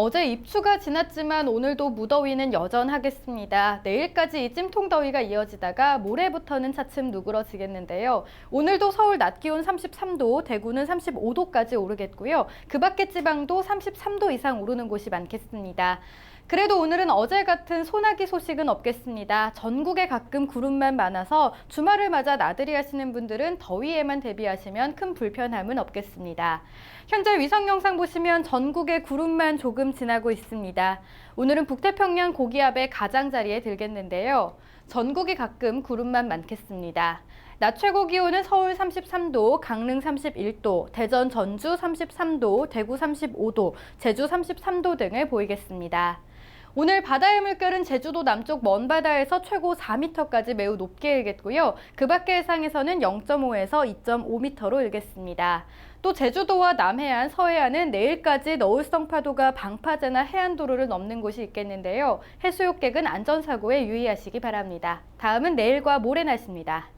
어제 입추가 지났지만 오늘도 무더위는 여전하겠습니다. 내일까지 이 찜통 더위가 이어지다가 모레부터는 차츰 누그러지겠는데요. 오늘도 서울 낮 기온 33도, 대구는 35도까지 오르겠고요. 그 밖의 지방도 33도 이상 오르는 곳이 많겠습니다. 그래도 오늘은 어제 같은 소나기 소식은 없겠습니다. 전국에 가끔 구름만 많아서 주말을 맞아 나들이 하시는 분들은 더위에만 대비하시면 큰 불편함은 없겠습니다. 현재 위성 영상 보시면 전국에 구름만 조금 지나고 있습니다. 오늘은 북태평양 고기압의 가장자리에 들겠는데요. 전국이 가끔 구름만 많겠습니다. 낮 최고 기온은 서울 33도, 강릉 31도, 대전 전주 33도, 대구 35도, 제주 33도 등을 보이겠습니다. 오늘 바다의 물결은 제주도 남쪽 먼 바다에서 최고 4m까지 매우 높게 일겠고요. 그 밖의 해상에서는 0.5에서 2.5m로 일겠습니다. 또 제주도와 남해안, 서해안은 내일까지 너울성 파도가 방파제나 해안도로를 넘는 곳이 있겠는데요. 해수욕객은 안전사고에 유의하시기 바랍니다. 다음은 내일과 모레 날씨입니다.